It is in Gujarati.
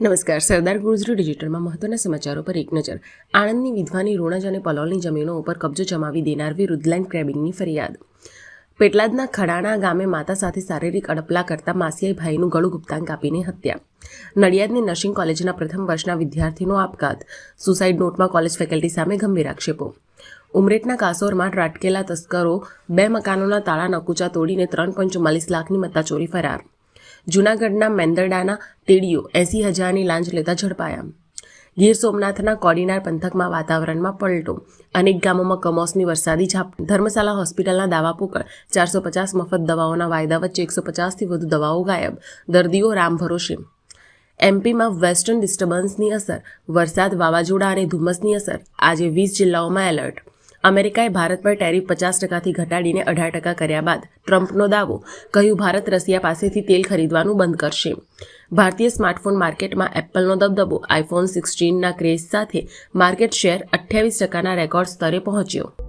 નમસ્કાર, સરદાર ગુર્જરી ડિજિટલમાં મહત્વના સમાચારો પર એક નજર. આણંદની વિધવાની રોણજ અને પલોલની જમીનો ઉપર કબજો જમાવી દેનાર વિરુદ્ધ લેન્ડ ક્રેબિંગની ફરિયાદ. પેટલાદના ખડાણા ગામે માતા સાથે શારીરિક અડપલા કરતા માસિયાઈ ભાઈનું ગળું ગુપ્તાંગ કાપીને હત્યા. નડિયાદની નર્સિંગ કોલેજના પ્રથમ વર્ષના વિદ્યાર્થીનો આપઘાત. સુસાઇડ નોટમાં કોલેજ ફેકલ્ટી સામે ગંભીર આક્ષેપો. ઉમરેટના કાસોરમાં ત્રાટકેલા તસ્કરો બે મકાનોના તાળા નકુચા તોડીને ત્રણ લાખની મત્તાચોરી ફરાર. જૂનાગઢના મેંદરડાના તેડીઓ એસી હજારની લાંચ લેતા ઝડપાયા. ગીર સોમનાથના કોડીનાર પંથકમાં વાતાવરણમાં પલટો. અનેક ગામોમાં કમોસમી વરસાદી ઝાપ. ધર્મશાલા હોસ્પિટલના દાવા પોકળ, ચારસો પચાસ મફત દવાઓના વાયદા વચ્ચે એકસો પચાસથી વધુ દવાઓ ગાયબ. દર્દીઓ રામ ભરોશે એમપીમાં વેસ્ટર્ન ડિસ્ટર્બન્સની અસર, વરસાદ વાવાઝોડા અને ધુમ્મસની અસર. આજે વીસ જિલ્લાઓમાં એલર્ટ. અમેરિકાએ ભારત પર ટેરિફ પચાસ ટકાથી ઘટાડીને અઢાર ટકા કર્યા બાદ ટ્રમ્પનો દાવો કહ્યું, ભારત રશિયા પાસેથી તેલ ખરીદવાનું બંધ કરશે. ભારતીય સ્માર્ટફોન માર્કેટમાં એપલનો દબદબો આઈફોન સિક્સટીનના ક્રેઝ સાથે માર્કેટ શેર અઠ્યાવીસ ટકાના રેકોર્ડ સ્તરે પહોંચ્યો.